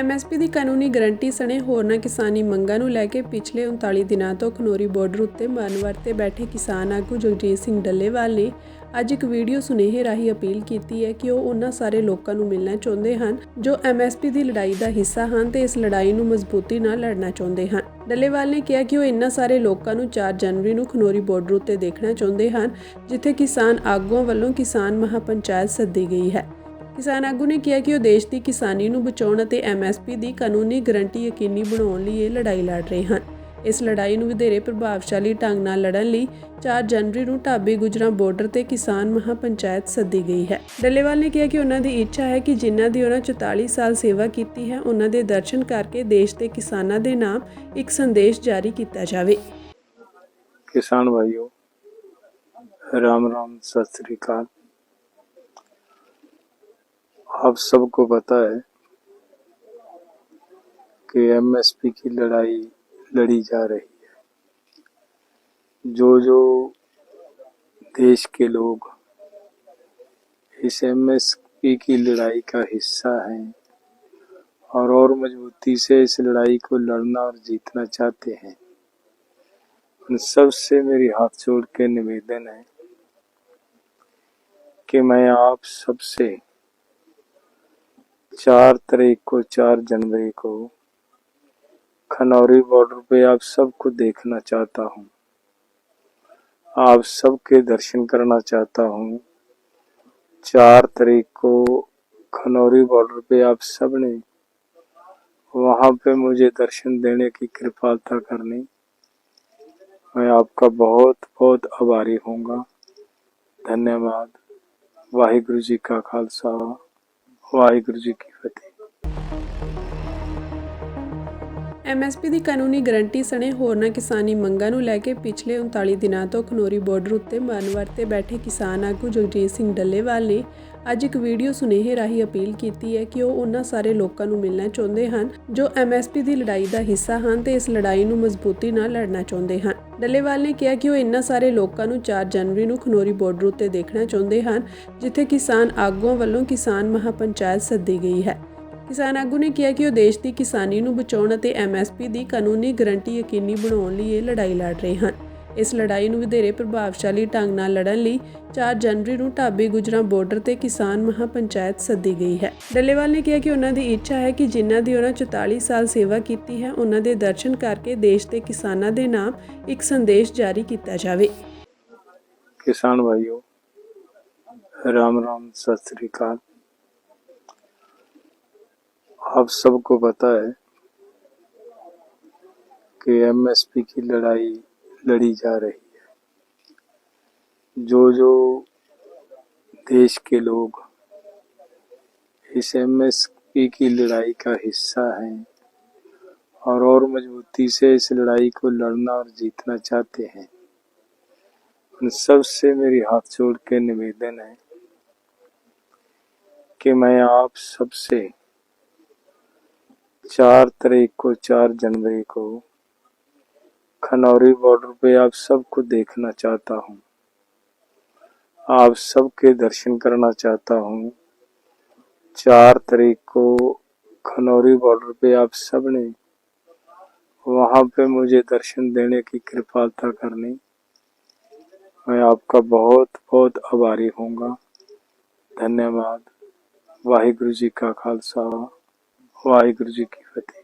MSP ਦੀ ਕਾਨੂੰਨੀ guarantee ਸਣੇ ਹੋਰਨਾਂ ਕਿਸਾਨੀ ਮੰਗਾਂ ਨੂੰ ਲੈ ਕੇ ਪਿਛਲੇ 39 ਦਿਨਾਂ ਤੋਂ ਖਨੋਰੀ ਬਾਰਡਰ ਉੱਤੇ ਮਨਵਰ ਤੇ ਬੈਠੇ ਕਿਸਾਨ ਆਗੂ ਜਗਜੀਤ ਸਿੰਘ ਡੱਲੇਵਾਲ ਨੇ ਅੱਜ ਇੱਕ ਵੀਡੀਓ ਸੁਨੇਹੇ ਰਾਹੀਂ ਅਪੀਲ ਕੀਤੀ ਹੈ ਕਿ ਉਹ ਉਹਨਾਂ ਸਾਰੇ ਲੋਕਾਂ ਨੂੰ ਮਿਲਣਾ ਚਾਹੁੰਦੇ ਹਨ ਜੋ ਐਮਐਸਪੀ ਦੀ ਲੜਾਈ ਦਾ ਹਿੱਸਾ ਹਨ ਤੇ ਇਸ ਲੜਾਈ ਨੂੰ ਮਜ਼ਬੂਤੀ ਨਾਲ ਲੜਨਾ ਚਾਹੁੰਦੇ ਹਨ। ਡੱਲੇਵਾਲ ਨੇ ਕਿਹਾ ਕਿ ਉਹ ਇਹਨਾਂ ਸਾਰੇ ਲੋਕਾਂ ਨੂੰ 4 ਜਨਵਰੀ ਨੂੰ ਖਨੋਰੀ ਬਾਰਡਰ ਉੱਤੇ ਦੇਖਣਾ ਚਾਹੁੰਦੇ ਹਨ, ਜਿੱਥੇ ਕਿਸਾਨ ਆਗੂਆਂ ਵੱਲੋਂ ਕਿਸਾਨ ਮਹਾਪੰਚਾਇਤ ਸੱਦੀ ਗਈ ਹੈ। ਕਿਸਾਨ ਆਗੂ ਨੇ ਕਿਹਾ ਕਿ ਉਹ ਦੇਸ਼ ਦੀ ਕਿਸਾਨੀ ਨੂੰ ਬਚਾਉਣ ਅਤੇ ਐਮਐਸਪੀ ਦੀ ਕਾਨੂੰਨੀ ਗਰੰਟੀ ਯਕੀਨੀ ਬਣਾਉਣ ਲਈ ਇਹ ਲੜਾਈ ਲੜ ਰਹੇ ਹਨ। ਇਸ ਲੜਾਈ ਨੂੰ ਵਧੇਰੇ ਪ੍ਰਭਾਵਸ਼ਾਲੀ ਢੰਗ ਨਾਲ ਲੜਨ ਲਈ 4 ਜਨਵਰੀ ਨੂੰ ਢਾਬੇ ਗੁਜਰਾ ਬਾਰਡਰ ਤੇ ਕਿਸਾਨ ਮਹਾਪੰਚਾਇਤ ਸੱਦੀ ਗਈ ਹੈ। ਡੱਲੇਵਾਲ ਨੇ ਕਿਹਾ ਕਿ ਉਹਨਾਂ ਦੀ ਇੱਛਾ ਹੈ ਕਿ ਜਿਨ੍ਹਾਂ ਦੀ ਉਹਨਾਂ 44 ਸਾਲ ਸੇਵਾ ਕੀਤੀ ਹੈ, ਉਹਨਾਂ ਦੇ ਦਰਸ਼ਨ ਕਰਕੇ ਦੇਸ਼ ਦੇ ਕਿਸਾਨਾਂ ਦੇ ਨਾਮ ਇੱਕ ਸੰਦੇਸ਼ ਜਾਰੀ ਕੀਤਾ ਜਾਵੇ। ਕਿਸਾਨ ਭਾਈਓ, ਰਾਮ ਰਾਮ, ਸਤਿ ਸ੍ਰੀ ਅਕਾਲ। आप सबको पता है कि एमएसपी की लड़ाई लड़ी जा रही है। जो जो देश के लोग इस एमएसपी की लड़ाई का हिस्सा हैं और और मजबूती से इस लड़ाई को लड़ना और जीतना चाहते हैं, उन सबसे मेरी हाथ जोड़ के निवेदन है कि मैं आप सबसे चार तारीख को, चार जनवरी को खनौरी बॉर्डर पे आप सबको देखना चाहता हूँ। आप सबके दर्शन करना चाहता हूँ। चार तारीख को खनौरी बॉर्डर पे आप सबने वहाँ पे मुझे दर्शन देने की कृपालता करनी। मैं आपका बहुत बहुत आभारी होऊँगा। धन्यवाद। वाहिगुरु जी का खालसा। ਵਾਹਿਗੁਰੂ ਜੀ ਕੀ ਫਤਿਹ। ਐਮਐਸਪੀ ਦੀ ਕਾਨੂੰਨੀ ਗਰੰਟੀ ਸਣੇ ਹੋਰਨਾਂ ਕਿਸਾਨੀ ਮੰਗਾਂ ਨੂੰ ਲੈ ਕੇ ਪਿਛਲੇ 39 ਦਿਨਾਂ ਤੋਂ ਖਨੋਰੀ ਬਾਰਡਰ ਉੱਤੇ ਮਾਨਵਰ ਤੇ ਬੈਠੇ ਕਿਸਾਨ ਆਗੂ ਜਗਜੀਤ ਸਿੰਘ ਡੱਲੇਵਾਲ ਨੇ ਅੱਜ ਇੱਕ ਵੀਡੀਓ ਸੁਨੇਹੇ ਰਾਹੀਂ ਅਪੀਲ ਕੀਤੀ ਹੈ ਕਿ ਉਹ ਉਹਨਾਂ ਸਾਰੇ ਲੋਕਾਂ ਨੂੰ ਮਿਲਣਾ ਚਾਹੁੰਦੇ ਹਨ, ਜੋ ਐਮਐਸਪੀ ਦੀ ਲੜਾਈ ਦਾ ਹਿੱਸਾ ਹਨ ਤੇ ਇਸ ਲੜਾਈ ਨੂੰ ਮਜ਼ਬੂਤੀ ਨਾਲ ਲੜਨਾ ਚਾਹੁੰਦੇ ਹਨ। ਡੱਲੇਵਾਲ ਨੇ ਕਿਹਾ ਕਿ ਉਹ ਇਹਨਾਂ ਸਾਰੇ ਲੋਕਾਂ ਨੂੰ 4 ਜਨਵਰੀ ਨੂੰ ਖਨੋਰੀ ਬਾਰਡਰ ਉੱਤੇ ਦੇਖਣਾ ਚਾਹੁੰਦੇ ਹਨ, ਜਿੱਥੇ ਕਿਸਾਨ ਆਗੂਆਂ ਵੱਲੋਂ ਕਿਸਾਨ ਮਹਾਪੰਚਾਇਤ ਸੱਦੀ ਗਈ ਹੈ। ਕਿਸਾਨ ਆਗੂ ਨੇ ਕਿਹਾ ਕਿ ਉਹ ਦੇਸ਼ ਦੀ ਕਿਸਾਨੀ ਨੂੰ ਬਚਾਉਣ ਅਤੇ ਐਮਐਸਪੀ ਦੀ ਕਾਨੂੰਨੀ ਗਰੰਟੀ ਯਕੀਨੀ ਬਣਾਉਣ ਲਈ ਇਹ ਲੜਾਈ ਲੜ ਰਹੇ ਹਨ। ਇਸ ਲੜਾਈ ਨੂੰ ਵਧੇਰੇ ਪ੍ਰਭਾਵਸ਼ਾਲੀ ਢੰਗ ਨਾਲ ਲੜਨ ਲਈ 4 ਜਨਵਰੀ ਨੂੰ ਢਾਬੇ ਗੁਜਰਾਂ ਬਾਰਡਰ ਤੇ ਕਿਸਾਨ ਮਹਾਪੰਚਾਇਤ ਸੱਦੀ ਗਈ ਹੈ ਡੱਲੇਵਾਲ ਨੇ ਕਿਹਾ ਕਿ ਉਹਨਾਂ ਦੀ ਇੱਛਾ ਹੈ ਕਿ ਜਿਨ੍ਹਾਂ ਦੀ ਉਹਨਾਂ 44 ਸਾਲ ਸੇਵਾ ਕੀਤੀ ਹੈ ਉਹਨਾਂ ਦੇ ਦਰਸ਼ਨ ਕਰਕੇ ਦੇਸ਼ ਦੇ ਕਿਸਾਨਾਂ ਦੇ ਨਾਮ ਇੱਕ ਸੰਦੇਸ਼ ਜਾਰੀ ਕੀਤਾ ਜਾਵੇ किसान भाइयों राम राम सत श्री अकाल आप सबको पता है कि एमएसपी की लड़ाई लड़ी जा रही है। जो जो देश के लोग इस एम एस पी की लड़ाई का हिस्सा हैं और और मजबूती से इस लड़ाई को लड़ना और जीतना चाहते हैं, उन सबसे मेरी हाथ जोड़ के निवेदन है कि मैं आप सबसे चार तारीख को, चार जनवरी को खनौरी बॉर्डर पे आप सबको देखना चाहता हूँ। आप सबके दर्शन करना चाहता हूँ। चार तारीख को खनौरी बॉर्डर पे आप सबने वहाँ पे मुझे दर्शन देने की कृपालता करनी। मैं आपका बहुत बहुत आभारी होऊँगा। धन्यवाद। वाहिगुरु जी का खालसा। वाहिगुरु जी की फतेह।